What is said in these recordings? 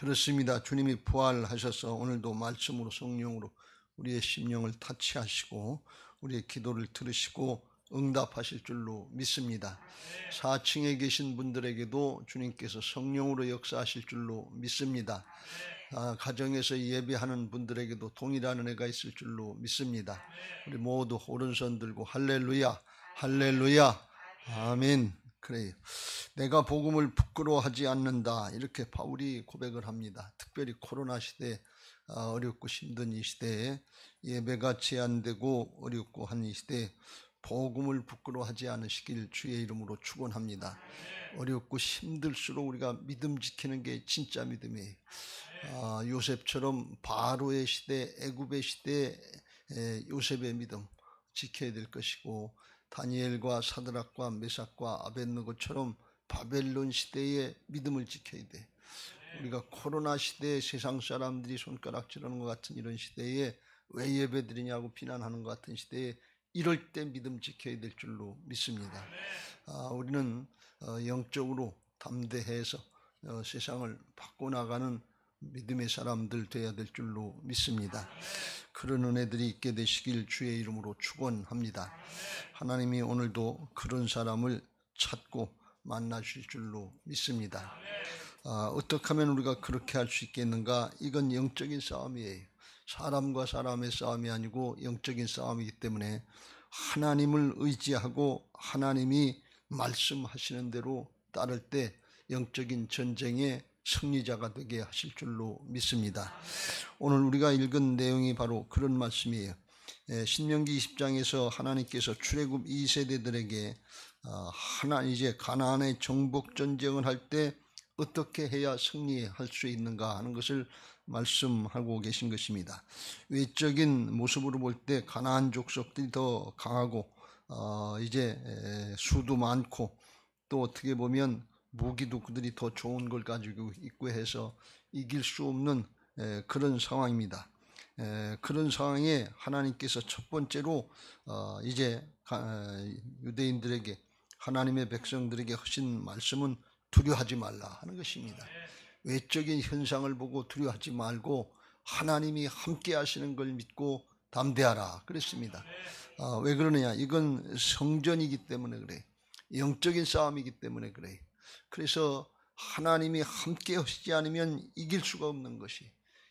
그렇습니다. 주님이 부활하셔서 오늘도 말씀으로 성령으로 우리의 심령을 타치하시고 우리의 기도를 들으시고 응답하실 줄로 믿습니다. 4층에 계신 분들에게도 주님께서 성령으로 역사하실 줄로 믿습니다. 아, 가정에서 예배하는 분들에게도 동일한 은혜가 있을 줄로 믿습니다. 우리 모두 오른손 들고 할렐루야, 할렐루야, 아멘. 그래요. 내가 복음을 부끄러워하지 않는다. 이렇게 바울이 고백을 합니다. 특별히 코로나 시대 아, 어렵고 힘든 이 시대에 예배가 제한되고 어렵고 한 이 시대에 복음을 부끄러워하지 않으시길 주의 이름으로 축원합니다. 어렵고 힘들수록 우리가 믿음 지키는 게 진짜 믿음이에요. 아, 요셉처럼 바로의 시대, 애굽의 시대 요셉의 믿음 지켜야 될 것이고 다니엘과 사드락과 메삭과 아벤느고처럼 바벨론 시대의 믿음을 지켜야 돼. 우리가 코로나 시대에 세상 사람들이 손가락질하는 것 같은 이런 시대에 왜 예배드리냐고 비난하는 것 같은 시대에 이럴 때 믿음 지켜야 될 줄로 믿습니다. 아, 우리는 어, 영적으로 담대해서 어, 세상을 바꿔나가는 믿음의 사람들 되어야 될 줄로 믿습니다. 그런 은혜들이 있게 되시길 주의 이름으로 축원합니다. 하나님이 오늘도 그런 사람을 찾고 만나실 줄로 믿습니다. 아, 어떻게 하면 우리가 그렇게 할 수 있겠는가? 이건 영적인 싸움이에요. 사람과 사람의 싸움이 아니고 영적인 싸움이기 때문에 하나님을 의지하고 하나님이 말씀하시는 대로 따를 때 영적인 전쟁의 승리자가 되게 하실 줄로 믿습니다. 오늘 우리가 읽은 내용이 바로 그런 말씀이에요. 예, 신명기 20장에서 하나님께서 출애굽 2세대들에게 어, 하나 이제 가나안의 정복 전쟁을 할 때 어떻게 해야 승리할 수 있는가 하는 것을 말씀하고 계신 것입니다. 외적인 모습으로 볼 때 가나안 족속들이 더 강하고 어 이제 수도 많고 또 어떻게 보면 무기도 그들이 더 좋은 걸 가지고 있고 해서 이길 수 없는 그런 상황입니다. 그런 상황에 하나님께서 첫 번째로 어, 이제 유대인들에게 하나님의 백성들에게 하신 말씀은 두려워하지 말라 하는 것입니다. 외적인 현상을 보고 두려워하지 말고 하나님이 함께 하시는 걸 믿고 담대하라 그랬습니다. 아, 왜 그러느냐? 이건 성전이기 때문에 그래. 영적인 싸움이기 때문에 그래. 그래서 하나님이 함께 하시지 않으면 이길 수가 없는 것이.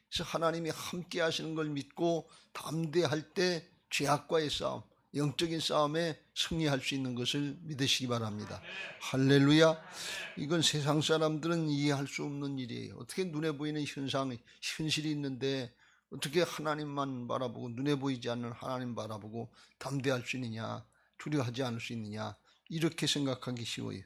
그래서 하나님이 함께 하시는 걸 믿고 담대할 때 죄악과의 싸움, 영적인 싸움에 승리할 수 있는 것을 믿으시기 바랍니다. 할렐루야. 이건 세상 사람들은 이해할 수 없는 일이에요. 어떻게 눈에 보이는 현상, 현실이 있는데 어떻게 하나님만 바라보고 눈에 보이지 않는 하나님 바라보고 담대할 수 있느냐, 두려워하지 않을 수 있느냐, 이렇게 생각하기 쉬워요.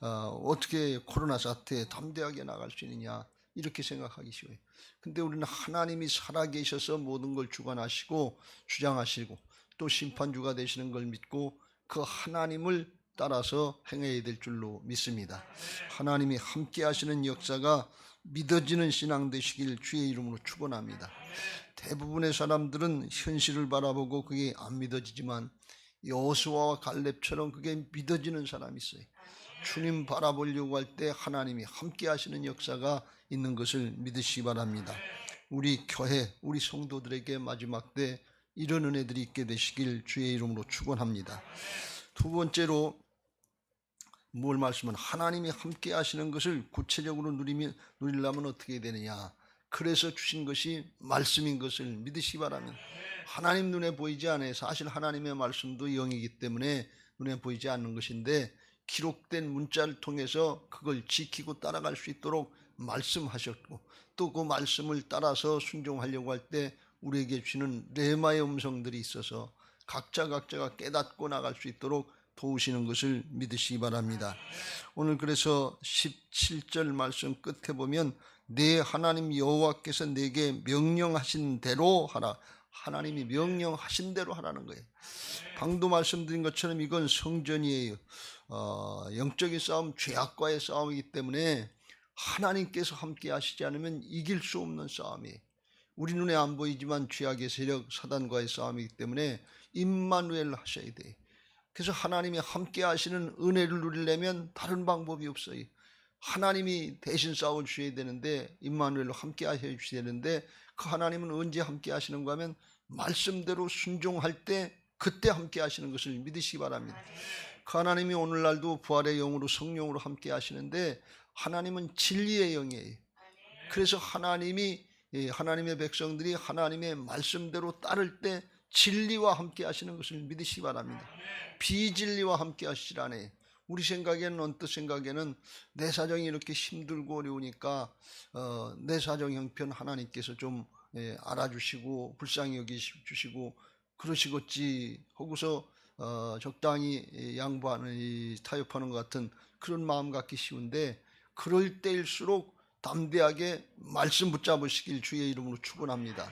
어, 떻게 코로나 사태에 담대하게 나갈 수 있느냐, 이렇게 생각하기 쉬워요. 근데 우리는 하나님이 살아계셔서 모든 걸 주관하시고 주장하시고 또 심판주가 되시는 걸 믿고 그 하나님을 따라서 행해야 될 줄로 믿습니다. 하나님이 함께 하시는 역사가 믿어지는 신앙 되시길 주의 이름으로 축원합니다. 대부분의 사람들은 현실을 바라보고 그게 안 믿어지지만 여호수아와 갈렙처럼 그게 믿어지는 사람이 있어요. 주님 바라보려고 할 때 하나님이 함께 하시는 역사가 있는 것을 믿으시기 바랍니다. 우리 교회, 우리 성도들에게 마지막 때 이런 은혜들이 있게 되시길 주의 이름으로 축원합니다. 두 번째로 뭘 말씀은 하나님이 함께 하시는 것을 구체적으로 누리면 누리려면 어떻게 되느냐? 그래서 주신 것이 말씀인 것을 믿으시기 바랍니다. 하나님 눈에 보이지 않아요. 사실 하나님의 말씀도 영이기 때문에 눈에 보이지 않는 것인데 기록된 문자를 통해서 그걸 지키고 따라갈 수 있도록 말씀하셨고 또 그 말씀을 따라서 순종하려고 할 때 우리에게 주는 레마의 음성들이 있어서 각자 각자가 깨닫고 나갈 수 있도록 도우시는 것을 믿으시기 바랍니다. 오늘 그래서 17절 말씀 끝에 보면 내 하나님 여호와께서 내게 명령하신 대로 하라. 하나님이 명령하신 대로 하라는 거예요. 방도 말씀드린 것처럼 이건 성전이에요. 어, 영적인 싸움, 죄악과의 싸움이기 때문에 하나님께서 함께 하시지 않으면 이길 수 없는 싸움이에요. 우리 눈에 안 보이지만 죄악의 세력 사단과의 싸움이기 때문에 임마누엘 하셔야 돼. 그래서 하나님이 함께 하시는 은혜를 누리려면 다른 방법이 없어요. 하나님이 대신 싸워 주셔야 되는데 임마누엘로 함께 하셔 주셔야 되는데 그 하나님은 언제 함께 하시는가 하면 말씀대로 순종할 때 그때 함께 하시는 것을 믿으시기 바랍니다. 그 하나님이 오늘날도 부활의 영으로 성령으로 함께 하시는데 하나님은 진리의 영이에요. 그래서 하나님이 예, 하나님의 백성들이 하나님의 말씀대로 따를 때 진리와 함께 하시는 것을 믿으시기 바랍니다. 비진리와 함께 하시라네. 우리 생각에는 언뜻 생각에는 내 사정이 이렇게 힘들고 어려우니까 어, 내 사정 형편 하나님께서 좀 예, 알아주시고 불쌍히 여기주시고 그러시겠지 하고서 어, 적당히 이 양보하는 이 타협하는 것 같은 그런 마음 갖기 쉬운데 그럴 때일수록 담대하게 말씀 붙잡으시길 주의 이름으로 축원합니다.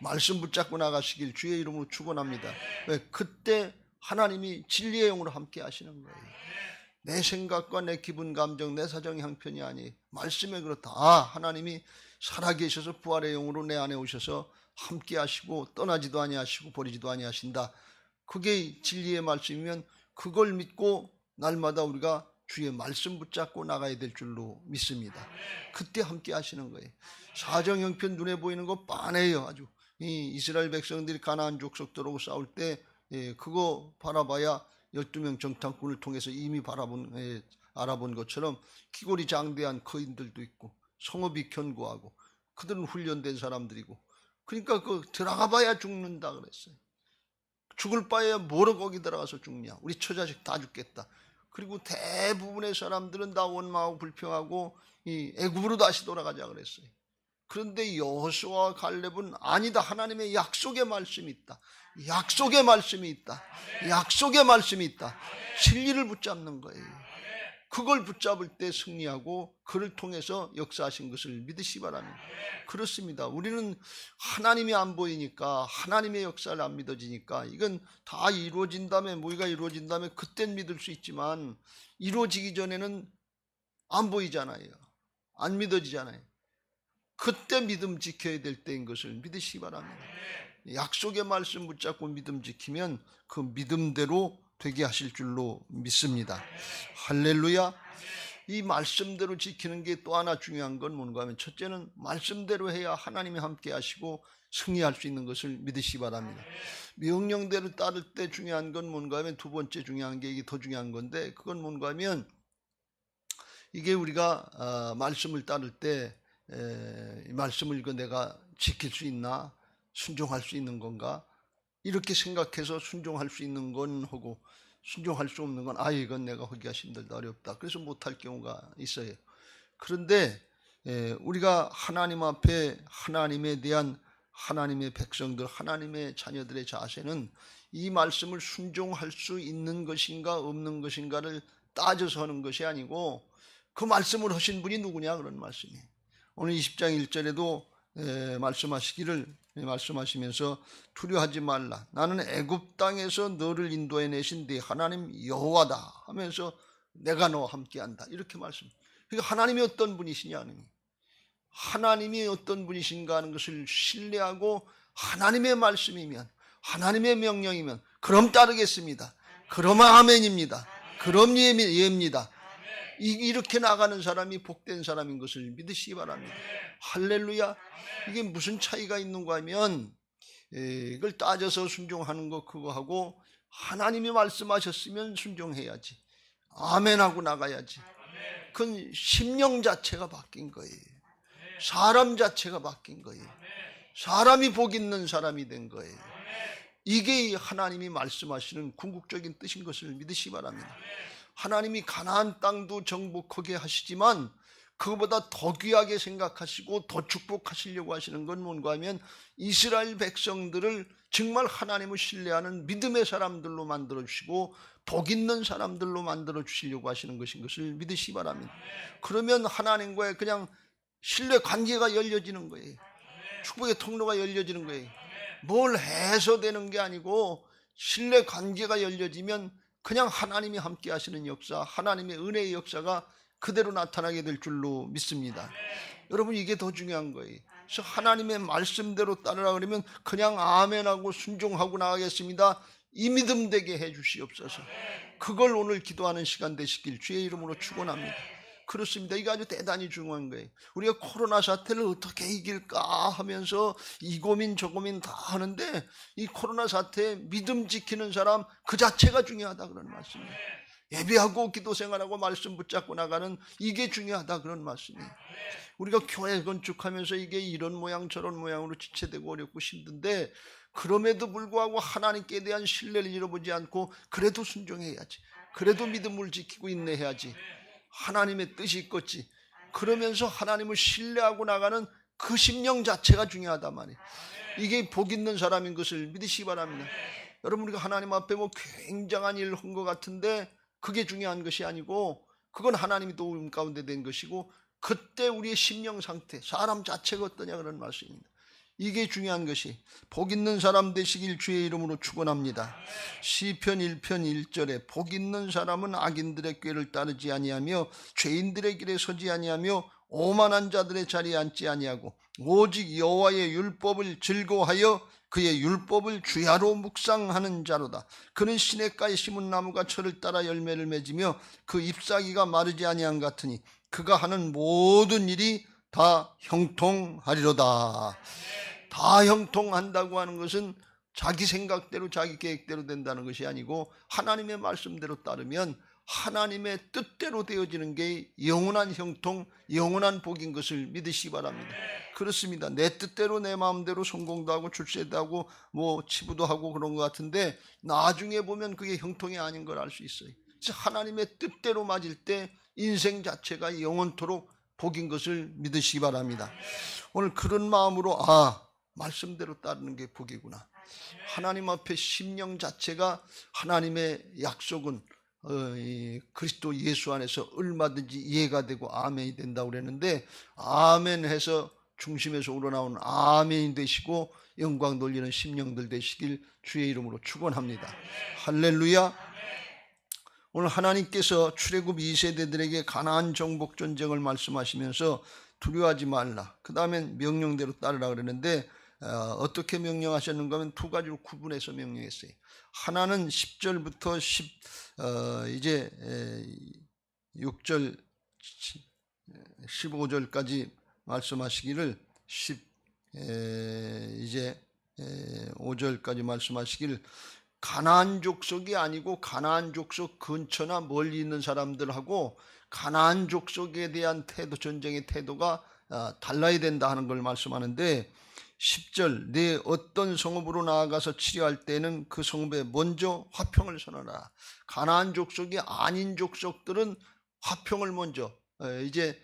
말씀 붙잡고 나가시길 주의 이름으로 축원합니다. 왜 그때 하나님이 진리의 영으로 함께 하시는 거예요. 내 생각과 내 기분 감정 내 사정 형편이 아니 말씀에 그렇다. 아, 하나님이 살아계셔서 부활의 영으로 내 안에 오셔서 함께 하시고 떠나지도 아니하시고 버리지도 아니하신다. 그게 진리의 말씀이면 그걸 믿고 날마다 우리가 주의 말씀 붙잡고 나가야 될 줄로 믿습니다. 그때 함께 하시는 거예요. 사정 형편 눈에 보이는 거 빤해요. 아주 이 이스라엘 백성들이 가나안 족속들하고 싸울 때 예, 그거 바라봐야 12명 정탐꾼을 통해서 이미 바라본 예, 알아본 것처럼 기골이 장대한 거인들도 있고 성읍이 견고하고 그들은 훈련된 사람들이고 그러니까 그 들어가 봐야 죽는다 그랬어요. 죽을 바에야 뭐로 거기 들어가서 죽냐. 우리 처자식 다 죽겠다. 그리고 대부분의 사람들은 다 원망하고 불평하고 이 애굽으로 다시 돌아가자 그랬어요. 그런데 여호수아와 갈렙은 아니다. 하나님의 약속의 말씀이 있다. 약속의 말씀이 있다. 약속의 말씀이 있다. 진리를 붙잡는 거예요. 그걸 붙잡을 때 승리하고 그를 통해서 역사하신 것을 믿으시 기 바랍니다. 그렇습니다. 우리는 하나님이 안 보이니까 하나님의 역사를 안 믿어지니까 이건 다 이루어진 다음에 뭐가 이루어진 다음에 그땐 믿을 수 있지만 이루어지기 전에는 안 보이잖아요. 안 믿어지잖아요. 그때 믿음 지켜야 될 때인 것을 믿으시기 바랍니다. 약속의 말씀 붙잡고 믿음 지키면 그 믿음대로 되게 하실 줄로 믿습니다. 할렐루야. 이 말씀대로 지키는 게 또 하나 중요한 건 뭔가 하면 첫째는 말씀대로 해야 하나님이 함께 하시고 승리할 수 있는 것을 믿으시기 바랍니다. 명령대로 따를 때 중요한 건 뭔가 하면 두 번째 중요한 게 이게 더 중요한 건데 그건 뭔가 하면 이게 우리가 어, 말씀을 따를 때 에, 말씀을 이거 내가 지킬 수 있나 순종할 수 있는 건가 이렇게 생각해서 순종할 수 있는 건 하고 순종할 수 없는 건아 이건 내가 하기가 힘들다 어렵다 그래서 못할 경우가 있어요. 그런데 예, 우리가 하나님 앞에 하나님에 대한 하나님의 백성들 하나님의 자녀들의 자세는 이 말씀을 순종할 수 있는 것인가 없는 것인가를 따져서 하는 것이 아니고 그 말씀을 하신 분이 누구냐 그런 말씀이에요. 오늘 20장 1절에도 예, 말씀하시기를 말씀하시면서 두려하지 말라. 나는 애굽 땅에서 너를 인도해 내신 네 하나님 여호와다 하면서 내가 너와 함께한다. 이렇게 말씀. 그러니까 하나님이 어떤 분이시냐는 하나님이 어떤 분이신가 하는 것을 신뢰하고 하나님의 말씀이면 하나님의 명령이면 그럼 따르겠습니다. 그럼 아멘입니다. 그럼 예입니다. 이렇게 나가는 사람이 복된 사람인 것을 믿으시기 바랍니다. 할렐루야. 이게 무슨 차이가 있는가 하면 이걸 따져서 순종하는 거 그거 하고 하나님이 말씀하셨으면 순종해야지. 아멘하고 나가야지. 그건 심령 자체가 바뀐 거예요. 사람 자체가 바뀐 거예요. 사람이 복 있는 사람이 된 거예요. 이게 하나님이 말씀하시는 궁극적인 뜻인 것을 믿으시기 바랍니다. 하나님이 가나안 땅도 정복하게 하시지만 그보다 더 귀하게 생각하시고 더 축복하시려고 하시는 건 뭔가 하면 이스라엘 백성들을 정말 하나님을 신뢰하는 믿음의 사람들로 만들어 주시고 복 있는 사람들로 만들어 주시려고 하시는 것인 것을 믿으시 바랍니다. 그러면 하나님과의 그냥 신뢰 관계가 열려지는 거예요. 축복의 통로가 열려지는 거예요. 뭘 해서 되는 게 아니고 신뢰 관계가 열려지면 그냥 하나님이 함께 하시는 역사, 하나님의 은혜의 역사가 그대로 나타나게 될 줄로 믿습니다. 여러분 이게 더 중요한 거예요. 그래서 하나님의 말씀대로 따르라 그러면 그냥 아멘하고 순종하고 나가겠습니다. 이 믿음 되게 해 주시옵소서. 그걸 오늘 기도하는 시간 되시길 주의 이름으로 축원합니다. 그렇습니다. 이게 아주 대단히 중요한 거예요. 우리가 코로나 사태를 어떻게 이길까 하면서 이 고민 저 고민 다 하는데 이 코로나 사태에 믿음 지키는 사람 그 자체가 중요하다 그런 말씀이에요. 예배하고 기도 생활하고 말씀 붙잡고 나가는 이게 중요하다 그런 말씀이에요. 우리가 교회 건축하면서 이게 이런 모양 저런 모양으로 지체되고 어렵고 힘든데 그럼에도 불구하고 하나님께 대한 신뢰를 잃어보지 않고 그래도 순종해야지. 그래도 믿음을 지키고 인내해야지. 하나님의 뜻이 있겠지. 그러면서 하나님을 신뢰하고 나가는 그 심령 자체가 중요하다 말이에요. 이게 복 있는 사람인 것을 믿으시기 바랍니다. 여러분 우리가 하나님 앞에 뭐 굉장한 일을 한 것 같은데 그게 중요한 것이 아니고 그건 하나님이 도움 가운데 된 것이고 그때 우리의 심령 상태, 사람 자체가 어떠냐 그런 말씀입니다. 이게 중요한 것이 복 있는 사람 되시길 주의 이름으로 축원합니다. 시편 1편 1절에 복 있는 사람은 악인들의 꾀를 따르지 아니하며 죄인들의 길에 서지 아니하며 오만한 자들의 자리에 앉지 아니하고 오직 여호와의 율법을 즐거워하여 그의 율법을 주야로 묵상하는 자로다. 그는 시냇가에 심은 나무가 철을 따라 열매를 맺으며 그 잎사귀가 마르지 아니한 같으니 그가 하는 모든 일이 다 형통하리로다. 다 형통한다고 하는 것은 자기 생각대로 자기 계획대로 된다는 것이 아니고 하나님의 말씀대로 따르면 하나님의 뜻대로 되어지는 게 영원한 형통, 영원한 복인 것을 믿으시기 바랍니다. 그렇습니다. 내 뜻대로 내 마음대로 성공도 하고 출세도 하고 뭐 치부도 하고 그런 것 같은데 나중에 보면 그게 형통이 아닌 걸 알 수 있어요. 하나님의 뜻대로 맞을 때 인생 자체가 영원토록 복인 것을 믿으시기 바랍니다. 오늘 그런 마음으로 아 말씀대로 따르는 게 복이구나. 하나님 앞에 심령 자체가 하나님의 약속은 어, 그리스도 예수 안에서 얼마든지 이해가 되고 아멘이 된다고 그랬는데 아멘 해서 중심에서 우러나오는 아멘이 되시고 영광 돌리는 심령들 되시길 주의 이름으로 축원합니다. 할렐루야. 오늘 하나님께서 출애굽 2세대들에게 가나안 정복 전쟁을 말씀하시면서 두려워하지 말라. 그 다음엔 명령대로 따르라 그러는데 어, 떻게 명령하셨는가 하면 두 가지로 구분해서 명령했어요. 하나는 10절부터 10 어, 이제 에, 6절 15절까지 말씀하시기를 10 에, 이제 에, 5절까지 말씀하시기를 가나안 족속이 아니고 가나안 족속 근처나 멀리 있는 사람들하고 가나안 족속에 대한 태도 전쟁의 태도가 어, 달라야 된다 하는 걸 말씀하는데 10절 내 어떤 성읍으로 나아가서 치료할 때는 그 성읍에 먼저 화평을 선언하라. 가나안 족속이 아닌 족속들은 화평을 먼저 이제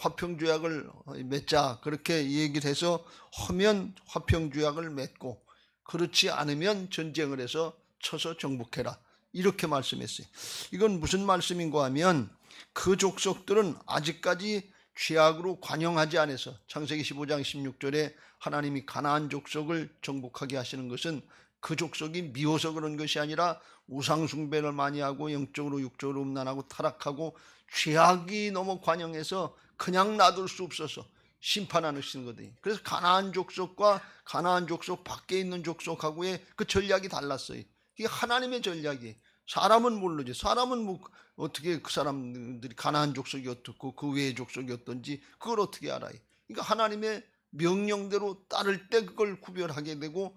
화평 조약을 맺자 그렇게 얘기를 해서 하면 화평 조약을 맺고 그렇지 않으면 전쟁을 해서 쳐서 정복해라. 이렇게 말씀했어요. 이건 무슨 말씀인가 하면 그 족속들은 아직까지 죄악으로 관영하지 않아서 창세기 15장 16절에 하나님이 가나안 족속을 정복하게 하시는 것은 그 족속이 미워서 그런 것이 아니라 우상 숭배를 많이 하고 영적으로 육적으로 음란하고 타락하고 죄악이 너무 관영해서 그냥 놔둘 수 없어서 심판하는 거거든요. 그래서 가나안 족속과 가나안 족속 밖에 있는 족속하고의 그 전략이 달랐어요. 이게 하나님의 전략이 사람은 모르지. 사람은 뭐 어떻게 그 사람들이 가나안 족속이 어떻고 그 외의 족속이 어떤지 그걸 어떻게 알아요? 그러니까 하나님의 명령대로 따를 때 그걸 구별하게 되고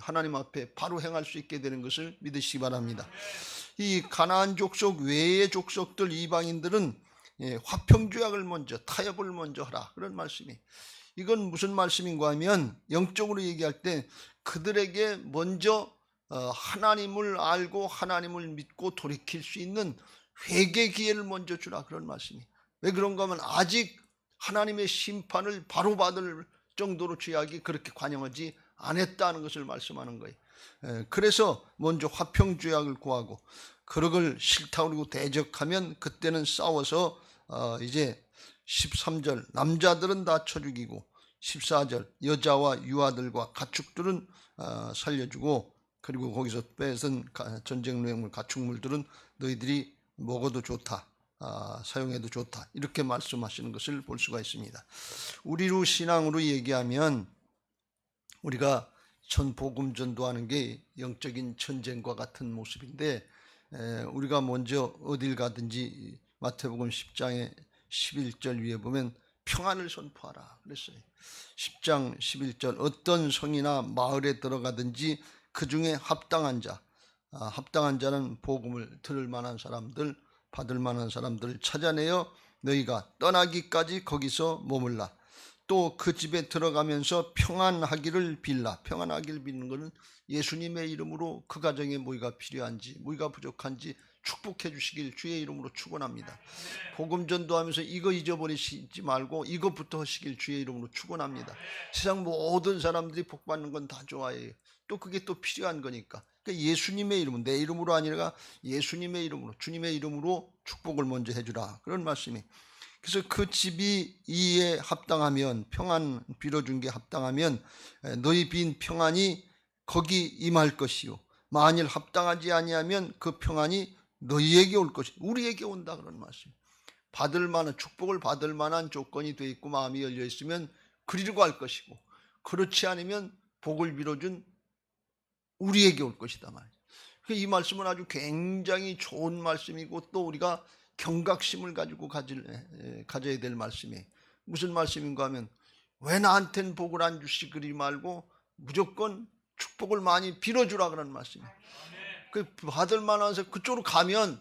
하나님 앞에 바로 행할 수 있게 되는 것을 믿으시기 바랍니다. 이 가나안 족속 외의 족속들 이방인들은 화평 조약을 먼저 타협을 먼저 하라 그런 말씀이. 이건 무슨 말씀인가 하면 영적으로 얘기할 때 그들에게 먼저 어, 하나님을 알고 하나님을 믿고 돌이킬 수 있는 회개 기회를 먼저 주라 그런 말씀이. 왜 그런가 하면 아직 하나님의 심판을 바로 받을 정도로 죄악이 그렇게 관영하지 않았다는 것을 말씀하는 거예요. 그래서 먼저 화평 죄악을 구하고 그러걸 싫다 그러고 대적하면 그때는 싸워서 어, 이제 13절 남자들은 다 쳐 죽이고 14절 여자와 유아들과 가축들은 어, 살려주고 그리고 거기서 뺏은 전쟁 노획물 가축물들은 너희들이 먹어도 좋다. 아, 사용해도 좋다. 이렇게 말씀하시는 것을 볼 수가 있습니다. 우리로 신앙으로 얘기하면 우리가 천복음 전도하는 게 영적인 전쟁과 같은 모습인데 에, 우리가 먼저 어딜 가든지 마태복음 10장의 11절 위에 보면 평안을 선포하라 그랬어요. 10장 11절 어떤 성이나 마을에 들어가든지 그 중에 합당한 자, 아, 합당한 자는 복음을 들을 만한 사람들, 받을 만한 사람들을 찾아내어 너희가 떠나기까지 거기서 머물라. 또 그 집에 들어가면서 평안하기를 빌라. 평안하기를 빌는 것은 예수님의 이름으로 그 가정에 뭐가 필요한지, 뭐가 부족한지 축복해 주시길 주의 이름으로 축원합니다. 복음 전도하면서 이거 잊어버리시지 말고 이것부터 하시길 주의 이름으로 축원합니다. 세상 모든 사람들이 복 받는 건 다 좋아해요. 또 그게 또 필요한 거니까. 그러니까 예수님의 이름은 내 이름으로 아니라 예수님의 이름으로 주님의 이름으로 축복을 먼저 해주라 그런 말씀이. 그래서 그 집이 이에 합당하면 평안 빌어준 게 합당하면 에, 너희 빈 평안이 거기 임할 것이요. 만일 합당하지 아니하면 그 평안이 너희에게 올 것이 우리에게 온다 그런 말씀. 받을 만한 축복을 받을 만한 조건이 돼 있고 마음이 열려 있으면 그리로 갈 것이고 그렇지 않으면 복을 빌어준 우리에게 올 것이다 말이에요. 이 말씀은 아주 굉장히 좋은 말씀이고 또 우리가 경각심을 가지고 가질, 에, 가져야 될 말씀이에요. 무슨 말씀인가 하면 왜 나한텐 복을 안 주시 그리 말고 무조건 축복을 많이 빌어주라 그런 말씀이에요. 그 받을 만한서 그쪽으로 가면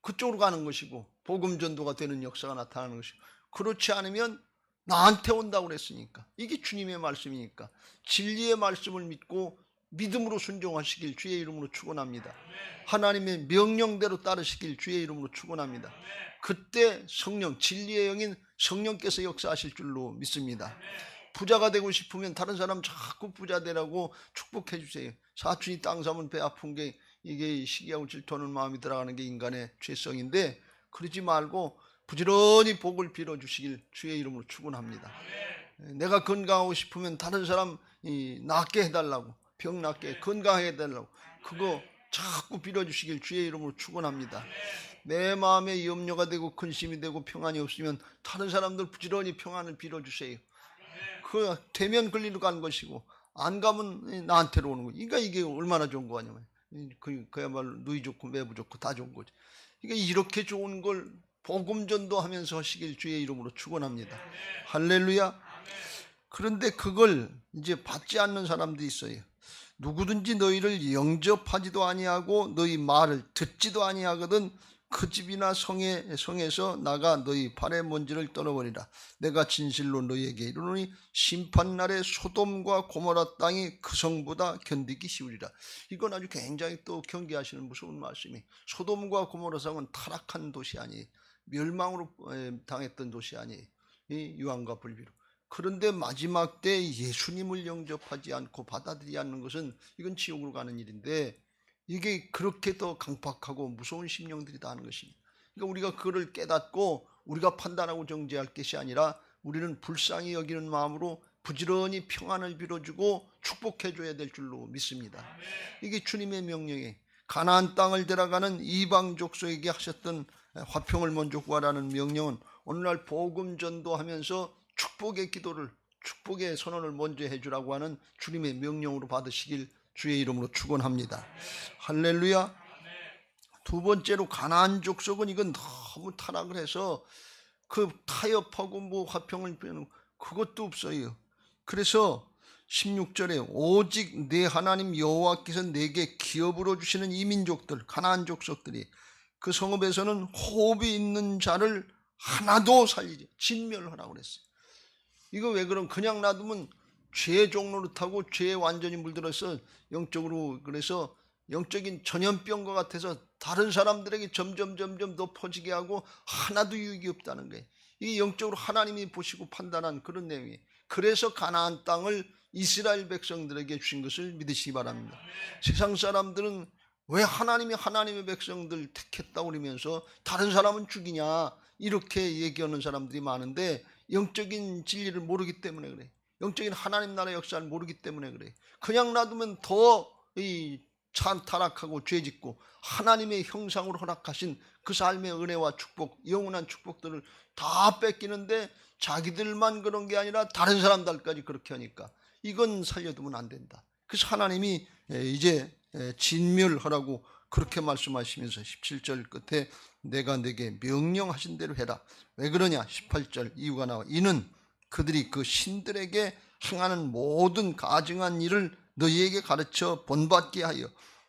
그쪽으로 가는 것이고 복음 전도가 되는 역사가 나타나는 것이고 그렇지 않으면 나한테 온다고 그랬으니까 이게 주님의 말씀이니까 진리의 말씀을 믿고 믿음으로 순종하시길 주의 이름으로 축원합니다. 하나님의 명령대로 따르시길 주의 이름으로 축원합니다. 그때 성령 진리의 영인 성령께서 역사하실 줄로 믿습니다. 부자가 되고 싶으면 다른 사람 자꾸 부자 되라고 축복해 주세요. 사촌이 땅 사면 배 아픈 게 이게 시기하고 질투하는 마음이 들어가는 게 인간의 죄성인데 그러지 말고 부지런히 복을 빌어 주시길 주의 이름으로 축원합니다. 내가 건강하고 싶으면 다른 사람 이 낫게 해달라고 병 낫게 건강하게 해달라고 그거 자꾸 빌어주시길 주의 이름으로 축원합니다. 내 마음에 염려가 되고 근심이 되고 평안이 없으면 다른 사람들 부지런히 평안을 빌어주세요. 그 되면 걸리로 가는 것이고 안 가면 나한테로 오는 거. 그러니까 이게 얼마나 좋은 거 아니에요. 그 그야말로 누이 좋고 매부 좋고 다 좋은 거죠. 그러니까 이렇게 좋은 걸 복음 전도하면서 하시길 주의 이름으로 축원합니다. 할렐루야. 그런데 그걸 이제 받지 않는 사람도 있어요. 누구든지 너희를 영접하지도 아니하고 너희 말을 듣지도 아니하거든 그 집이나 성에 성에서 나가 너희 발의 먼지를 떨어버리라. 내가 진실로 너희에게 이르노니 심판 날에 소돔과 고모라 땅이 그 성보다 견디기 쉬우리라. 이건 아주 굉장히 또 경계하시는 무서운 말씀이. 소돔과 고모라 성은 타락한 도시 아니, 멸망으로 당했던 도시 아니, 이 유황과 불비로. 그런데 마지막 때 예수님을 영접하지 않고 받아들이지 않는 것은 이건 지옥으로 가는 일인데 이게 그렇게 더 강팍하고 무서운 심령들이 다 하는 것입니다. 그러니까 우리가 그를 깨닫고 우리가 판단하고 정죄할 것이 아니라 우리는 불쌍히 여기는 마음으로 부지런히 평안을 빌어주고 축복해줘야 될 줄로 믿습니다. 이게 주님의 명령에 가나안 땅을 들어가는 이방 족속에게 하셨던 화평을 먼저 구하라는 명령은 오늘날 복음 전도하면서 축복의 기도를 축복의 선언을 먼저 해주라고 하는 주님의 명령으로 받으시길 주의 이름으로 축원합니다. 할렐루야. 두 번째로 가나안 족속은 이건 너무 타락을 해서 그 타협하고 뭐 화평을 빼는 그것도 없어요. 그래서 16절에 오직 내 하나님 여호와께서 내게 기업으로 주시는 이민족들 가나안 족속들이 그 성읍에서는 호흡이 있는 자를 하나도 살리지 진멸하라고 그랬어요. 이거 왜 그럼 그냥 놔두면 죄 종로를 타고 죄에 완전히 물들어서 영적으로 그래서 영적인 전염병과 같아서 다른 사람들에게 점점 점점 더 퍼지게 하고 하나도 유익이 없다는 거예요. 이게 영적으로 하나님이 보시고 판단한 그런 내용이에요. 그래서 가나안 땅을 이스라엘 백성들에게 주신 것을 믿으시기 바랍니다. 세상 사람들은 왜 하나님이 하나님의 백성들 택했다 그러면서 다른 사람은 죽이냐 이렇게 얘기하는 사람들이 많은데 영적인 진리를 모르기 때문에 그래. 영적인 하나님 나라 역사를 모르기 때문에 그래. 그냥 놔두면 더이 타락하고 죄짓고 하나님의 형상으로 허락하신 그 삶의 은혜와 축복, 영원한 축복들을 다 뺏기는데 자기들만 그런 게 아니라 다른 사람들까지 그렇게 하니까 이건 살려두면 안 된다. 그래서 하나님이 이제 진멸하라고 그렇게 말씀하시면서 17절 끝에 내가 내게 명령하신 대로 해라. 왜 그러냐? 18절 이유가 나와. 이는 그들이 그 신들에게 행하는 모든 가증한 일을 너희에게 가르쳐 본받게 하여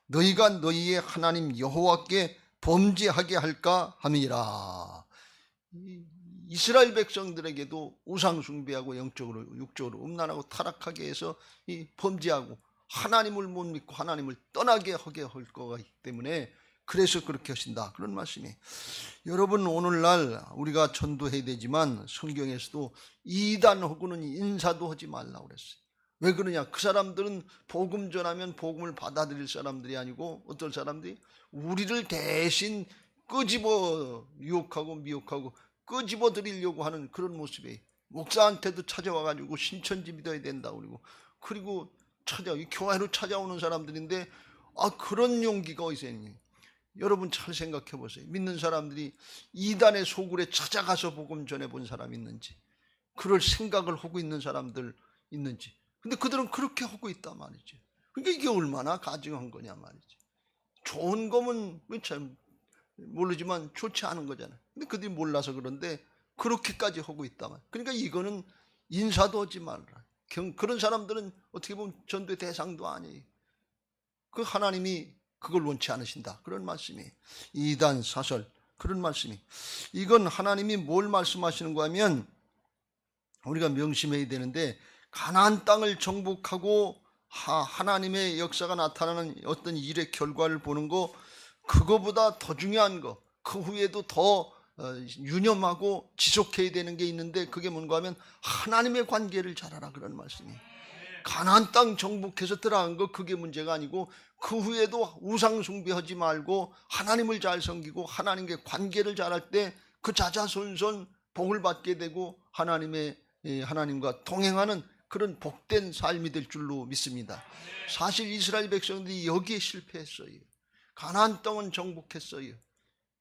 너희가 너희의 하나님 여호와께 범죄하게 할까 함이라. 이 이스라엘 백성들에게도 우상 숭배하고 영적으로 육적으로 음란하고 타락하게 해서 이 범죄하고 하나님을 못 믿고 하나님을 떠나게 하게 할 거기 때문에 그래서 그렇게 하신다. 그런 말씀이. 여러분 오늘날 우리가 전도해야 되지만 성경에서도 이단하고는 인사도 하지 말라고 그랬어요. 왜 그러냐? 그 사람들은 복음 전하면 복음을 받아들일 사람들이 아니고 어떤 사람들이 우리를 대신 끄집어 유혹하고 미혹하고 끄집어 드리려고 하는 그런 모습이 목사한테도 찾아와 가지고 신천지 믿어야 된다 그리고 그리고 찾아 이 교회로 찾아오는 사람들인데 아 그런 용기가 어디서 있니? 여러분 잘 생각해 보세요. 믿는 사람들이 이단의 소굴에 찾아가서 복음 전해 본 사람 있는지 그럴 생각을 하고 있는 사람들 있는지 근데 그들은 그렇게 하고 있단 말이죠. 그러니까 이게 얼마나 가증한 거냐 말이죠. 좋은 거면 참 모르지만 좋지 않은 거잖아요. 근데 그들이 몰라서 그런데 그렇게까지 하고 있단 말이에요. 그러니까 이거는 인사도 하지 말라. 그런 사람들은 어떻게 보면 전도의 대상도 아니에요. 그 하나님이 그걸 원치 않으신다. 그런 말씀이 이단 사설 그런 말씀이 이건 하나님이 뭘 말씀하시는 거 하면 우리가 명심해야 되는데 가나안 땅을 정복하고 하 나님의 역사가 나타나는 어떤 일의 결과를 보는 거 그거보다 더 중요한 거 그 후에도 더 어, 유념하고 지속해야 되는 게 있는데 그게 뭔가 하면 하나님의 관계를 잘하라 그런 말씀이 가나안 땅 정복해서 들어간 거 그게 문제가 아니고 그 후에도 우상 숭배하지 말고 하나님을 잘 섬기고 하나님께 관계를 잘할 때 그 자자손손 복을 받게 되고 하나님의 예, 하나님과 동행하는 그런 복된 삶이 될 줄로 믿습니다. 사실 이스라엘 백성들이 여기에 실패했어요. 가나안 땅은 정복했어요.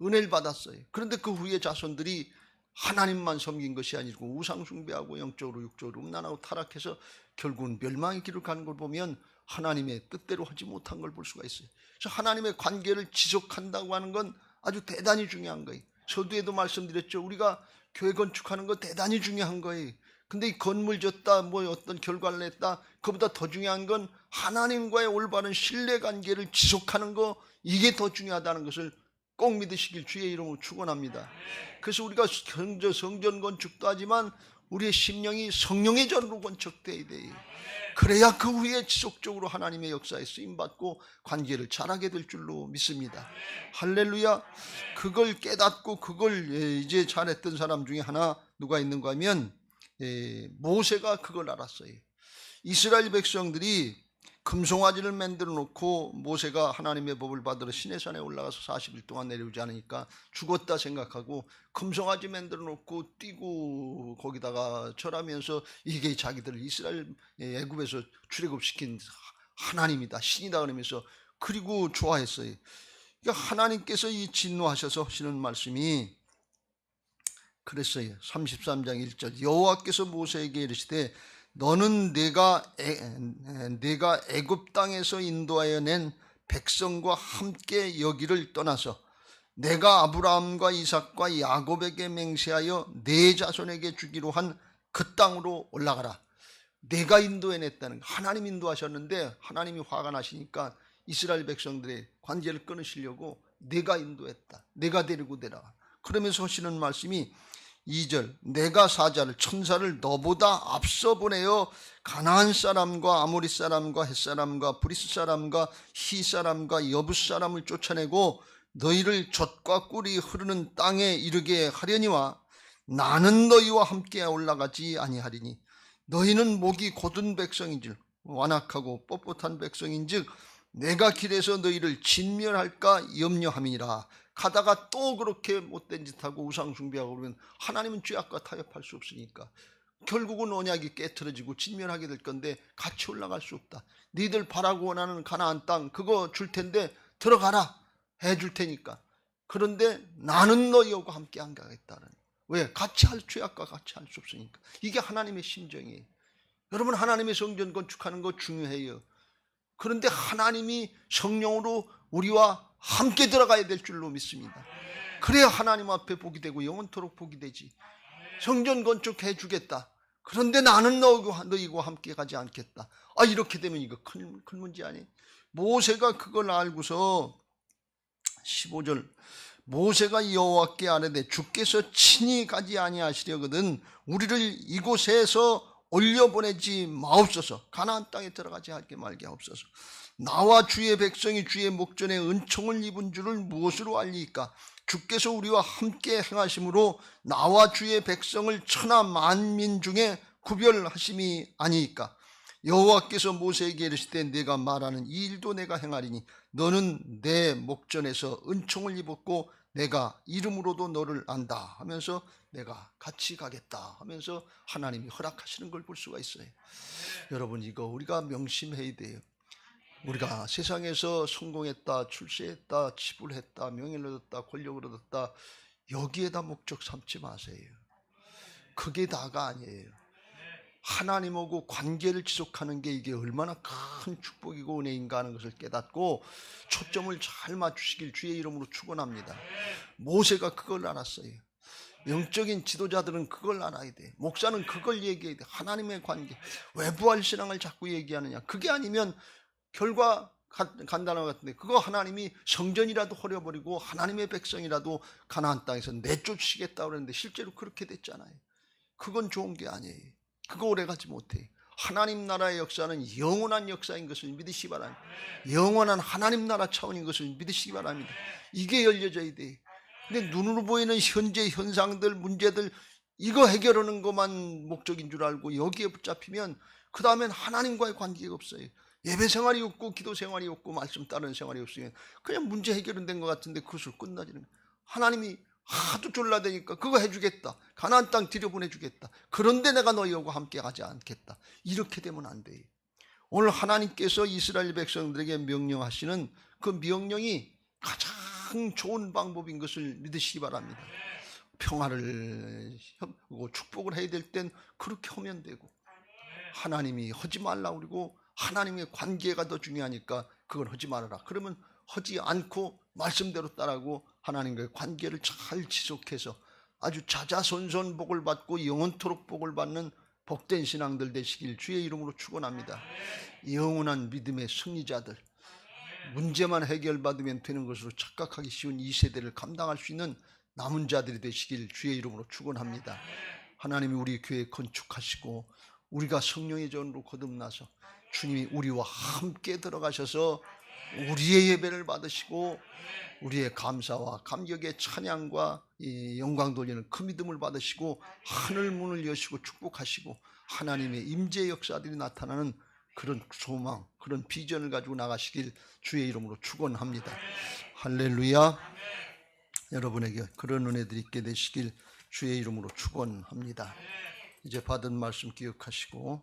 은혜를 받았어요. 그런데 그 후에 자손들이 하나님만 섬긴 것이 아니고 우상 숭배하고 영적으로 육적으로 음란하고 타락해서 결국은 멸망의 길을 가는 걸 보면 하나님의 뜻대로 하지 못한 걸 볼 수가 있어요. 그래서 하나님의 관계를 지속한다고 하는 건 아주 대단히 중요한 거예요. 서두에도 말씀드렸죠. 우리가 교회 건축하는 거 대단히 중요한 거예요. 근데 이 건물 졌다, 뭐 어떤 결과를 냈다, 그보다 더 중요한 건 하나님과의 올바른 신뢰 관계를 지속하는 거, 이게 더 중요하다는 것을 꼭 믿으시길 주의 이름으로 축원합니다. 그래서 우리가 성전, 성전 건축도 하지만 우리의 심령이 성령의 전으로 건축돼야 돼요. 그래야 그 후에 지속적으로 하나님의 역사에 쓰임 받고 관계를 잘하게 될 줄로 믿습니다. 할렐루야. 그걸 깨닫고 그걸 예, 이제 잘했던 사람 중에 하나 누가 있는가 하면 예, 모세가 그걸 알았어요. 이스라엘 백성들이 금송아지를 만들어 놓고 모세가 하나님의 법을 받으러 시내산에 올라가서 40일 동안 내려오지 않으니까 죽었다 생각하고 금송아지 만들어 놓고 뛰고 거기다가 절하면서 이게 자기들을 이스라엘 예, 애굽에서 출애굽시킨 하나님이다 신이다 그러면서 그리고 좋아했어요. 그러니까 하나님께서 이 진노하셔서 하시는 말씀이 그랬어요. 33장 1절 여호와께서 모세에게 이르시되 너는 내가 애, 내가 애굽 땅에서 인도하여 낸 백성과 함께 여기를 떠나서 내가 아브라함과 이삭과 야곱에게 맹세하여 내 자손에게 주기로 한 그 땅으로 올라가라. 내가 인도해냈다는 하나님 인도하셨는데 하나님이 화가 나시니까 이스라엘 백성들의 관계를 끊으시려고 내가 인도했다. 내가 데리고 내려가. 그러면서 하시는 말씀이 2절 내가 사자를 천사를 너보다 앞서 보내어 가나안 사람과 아모리 사람과 헷 사람과 브리스 사람과 히 사람과 여부 사람을 쫓아내고 너희를 젖과 꿀이 흐르는 땅에 이르게 하려니와 나는 너희와 함께 올라가지 아니하리니 너희는 목이 곧은 백성인즉 완악하고 뻣뻣한 백성인즉 내가 길에서 너희를 진멸할까 염려함이니라 가다가 또 그렇게 못된 짓하고 우상 숭배하고 그러면 하나님은 죄악과 타협할 수 없으니까 결국은 언약이 깨트려지고 진멸하게 될 건데 같이 올라갈 수 없다. 니들 바라고 원하는 가나안 땅 그거 줄 텐데 들어가라 해줄 테니까. 그런데 나는 너희하고 함께 안 가겠다는. 왜? 같이 할 죄악과 같이 할 수 없으니까. 이게 하나님의 심정이에요. 여러분 하나님의 성전 건축하는 거 중요해요. 그런데 하나님이 성령으로 우리와 함께 들어가야 될 줄로 믿습니다. 그래야 하나님 앞에 복이 되고 영원토록 복이 되지. 성전 건축해 주겠다. 그런데 나는 너희고 함께 가지 않겠다. 아 이렇게 되면 이거 큰, 큰 문제 아니? 모세가 그걸 알고서 15절 모세가 여호와께 아뢰되 주께서 친히 가지 아니하시려거든 우리를 이곳에서 올려보내지 마옵소서. 가나안 땅에 들어가지 않게 말게 하옵소서. 나와 주의 백성이 주의 목전에 은총을 입은 줄을 무엇으로 알리까? 주께서 우리와 함께 행하심으로 나와 주의 백성을 천하 만민 중에 구별하심이 아니이까? 여호와께서 모세에게 이르시되 내가 말하는 이 일도 내가 행하리니 너는 내 목전에서 은총을 입었고 내가 이름으로도 너를 안다 하면서 내가 같이 가겠다 하면서 하나님이 허락하시는 걸 볼 수가 있어요. 여러분 이거 우리가 명심해야 돼요. 우리가 세상에서 성공했다, 출세했다, 지불했다, 명예를 얻었다, 권력을 얻었다 여기에다 목적 삼지 마세요. 그게 다가 아니에요. 하나님하고 관계를 지속하는 게 이게 얼마나 큰 축복이고 은혜인가 하는 것을 깨닫고 초점을 잘 맞추시길 주의 이름으로 축원합니다. 모세가 그걸 알았어요. 영적인 지도자들은 그걸 알아야 돼. 목사는 그걸 얘기해야 돼. 하나님의 관계. 왜 부활신앙을 자꾸 얘기하느냐. 그게 아니면 결과 가- 간단한 것 같은데 그거 하나님이 성전이라도 허려버리고 하나님의 백성이라도 가나안 땅에서 내쫓으시겠다 그랬는데 실제로 그렇게 됐잖아요. 그건 좋은 게 아니에요. 그거 오래가지 못해. 하나님 나라의 역사는 영원한 역사인 것을 믿으시기 바랍니다. 영원한 하나님 나라 차원인 것을 믿으시기 바랍니다. 이게 열려져야 돼. 근데 눈으로 보이는 현재 현상들, 문제들 이거 해결하는 것만 목적인 줄 알고 여기에 붙잡히면 그 다음엔 하나님과의 관계가 없어요. 예배 생활이 없고 기도 생활이 없고 말씀 따르는 생활이 없으면 그냥 문제 해결은 된 것 같은데 그것을 끝나지는. 하나님이 하도 졸라대니까 그거 해주겠다. 가나안 땅 들여보내주겠다. 그런데 내가 너희하고 함께 가지 않겠다. 이렇게 되면 안 돼요. 오늘 하나님께서 이스라엘 백성들에게 명령하시는 그 명령이 가장 좋은 방법인 것을 믿으시기 바랍니다. 평화를 협고 축복을 해야 될 땐 그렇게 하면 되고 하나님이 하지 말라 그러고 하나님의 관계가 더 중요하니까 그걸 하지 말아라. 그러면 하지 않고 말씀대로 따라고 하나님과의 관계를 잘 지속해서 아주 자자손손 복을 받고 영원토록 복을 받는 복된 신앙들 되시길 주의 이름으로 축원합니다. 영원한 믿음의 승리자들 문제만 해결받으면 되는 것으로 착각하기 쉬운 이 세대를 감당할 수 있는 남은 자들이 되시길 주의 이름으로 축원합니다. 하나님이 우리 교회 건축하시고 우리가 성령의 전으로 거듭나서 주님이 우리와 함께 들어가셔서 우리의 예배를 받으시고 우리의 감사와 감격의 찬양과 이 영광 돌리는 그 믿음을 받으시고 하늘 문을 여시고 축복하시고 하나님의 임재 역사들이 나타나는 그런 소망, 그런 비전을 가지고 나가시길 주의 이름으로 축원합니다. 할렐루야. 여러분에게 그런 은혜들이 있게 되시길 주의 이름으로 축원합니다. 이제 받은 말씀 기억하시고